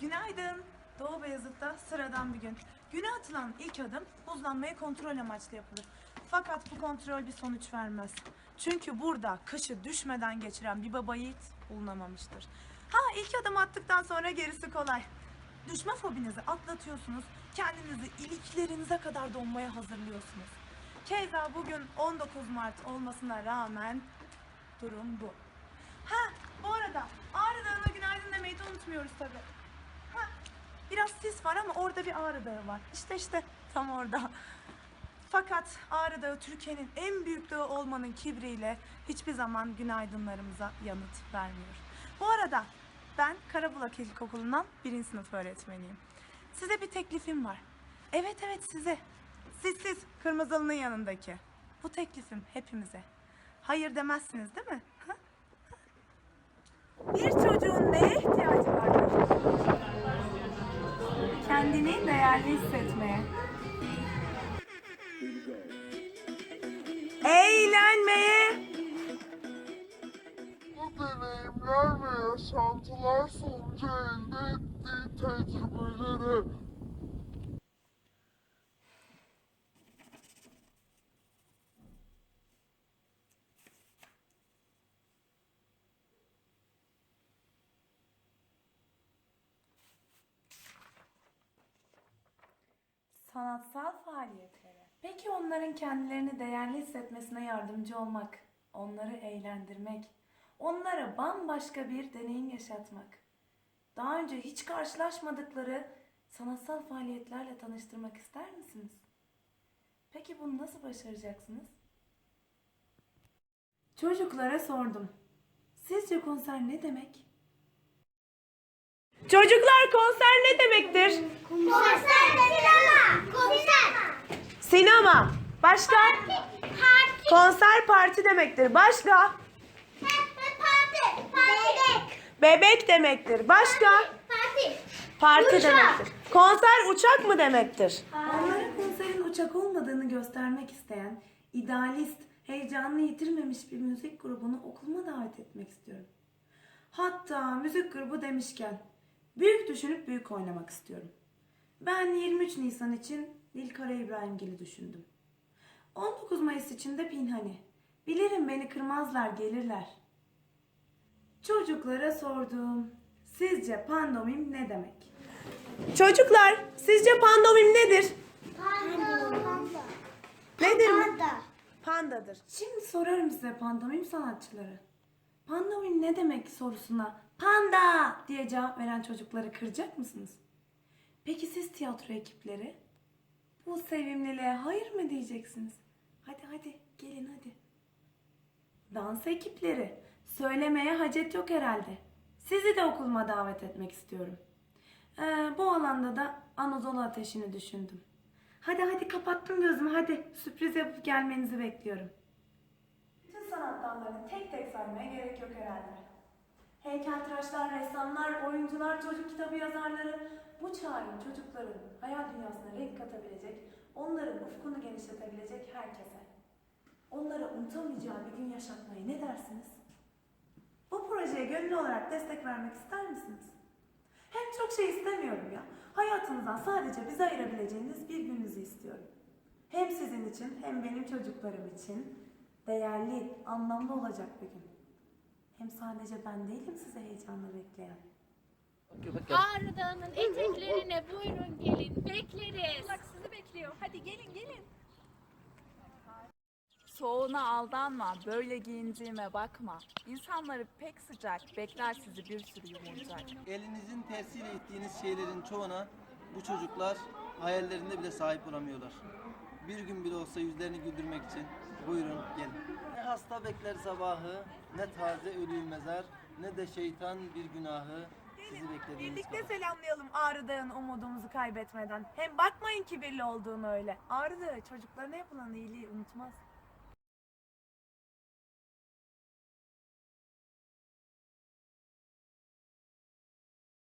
Günaydın. Doğu Beyazıt'ta sıradan bir gün. Güne atılan ilk adım buzlanmayı kontrol amaçlı yapılır. Fakat bu kontrol bir sonuç vermez. Çünkü burada kışı düşmeden geçiren bir baba yiğit bulunamamıştır. Ha ilk adım attıktan sonra gerisi kolay. Düşme fobinizi atlatıyorsunuz. Kendinizi iliklerinize kadar donmaya hazırlıyorsunuz. Keza bugün 19 Mart olmasına rağmen durum bu. Ha bu arada Ağrı Dağı'na günaydın demeyi de unutmuyoruz tabii. Biraz sis var ama orada bir Ağrı Dağı var. İşte işte tam orada. Fakat Ağrı Dağı Türkiye'nin en büyük dağı olmanın kibriyle hiçbir zaman günaydınlarımıza yanıt vermiyor. Bu arada ben Karabulak İlkokulu'ndan birinci sınıf öğretmeniyim. Size bir teklifim var. Evet evet size. Siz siz Kırmızılı'nın yanındaki. Bu teklifim hepimize. Hayır demezsiniz değil mi? Bir çocuğun neye ihtiyacı vardır? Kendini değerli hissetmeye. Eğlenmeye. Bu deneyimler ve yaşantılar sonucu elde ettiği tecrübeleri Sanatsal faaliyetlere. Peki onların kendilerini değerli hissetmesine yardımcı olmak, onları eğlendirmek, onlara bambaşka bir deneyim yaşatmak, daha önce hiç karşılaşmadıkları sanatsal faaliyetlerle tanıştırmak ister misiniz? Peki bunu nasıl başaracaksınız? Çocuklara sordum. Sizce konser ne demek? Çocuklar konser ne demektir? Konser sinema. Konser. Sinema. Başka? Parti. Konser parti demektir. Başka? Parti. Parti. Bebek demektir. Başka? Parti. Parti Uçak. demektir. Konser uçak mı demektir? Onlara konserin uçak olmadığını göstermek isteyen, idealist, heyecanını yitirmemiş bir müzik grubunu okuluma davet etmek istiyorum. Hatta müzik grubu demişken büyük düşünüp büyük oynamak istiyorum. Ben 23 Nisan için Nilkara İbrahimgil'i düşündüm. 19 Mayıs için de Pinhani. Bilirim beni kırmazlar gelirler. Çocuklara sordum. Sizce pandomim ne demek? Çocuklar, sizce pandomim nedir? Panda. Nedir mi? Panda. Pandadır. Şimdi sorarım size pandomim sanatçıları. Pandomim ne demek sorusuna panda diye cevap veren çocukları kıracak mısınız? Peki siz tiyatro ekipleri? Bu sevimliliğe hayır mı diyeceksiniz? Hadi hadi gelin hadi. Dans ekipleri. Söylemeye hacet yok herhalde. Sizi de okuluma davet etmek istiyorum. Ee, bu alanda da Anadolu Ateşi'ni düşündüm. Hadi hadi kapattım gözümü hadi. Sürpriz yapıp gelmenizi bekliyorum. Bütün sanat dallarını tek tek saymaya gerek yok herhalde. Heykeltıraşlar, ressamlar, oyuncular, çocuk kitabı yazarları bu çağın çocukların hayal dünyasına renk katabilecek, onların ufkunu genişletebilecek herkese. Onlara unutamayacağı bir gün yaşatmayı ne dersiniz? Bu projeye gönüllü olarak destek vermek ister misiniz? Hem çok şey istemiyorum ya. Hayatınızdan sadece bize ayırabileceğiniz bir gününüzü istiyorum. Hem sizin için hem benim çocuklarım için değerli, anlamlı olacak bir gün. Hem sadece ben değilim size heyecanla bekleyen. Ağrı Dağı'nın eteklerine buyurun gelin. Bekleriz. Bak sizi bekliyor. Hadi gelin gelin. Soğuğuna aldanma, böyle giyindiğime bakma. İnsanları pek sıcak, bekler sizi bir sürü yumurcak. Elinizin tersiyle ettiğiniz şeylerin çoğuna bu çocuklar hayallerinde bile sahip olamıyorlar. Bir gün bile olsa yüzlerini güldürmek için buyurun gelin. Ne hasta bekler sabahı, ne taze ölüyü mezar, ne de şeytan bir günahı sizi beklediğiniz Birlikte kadar. selamlayalım Ağrı Dağı'nın umudumuzu kaybetmeden. Hem bakmayın kibirli olduğunu öyle. Ağrı Dağı çocuklarına yapılan iyiliği unutmaz.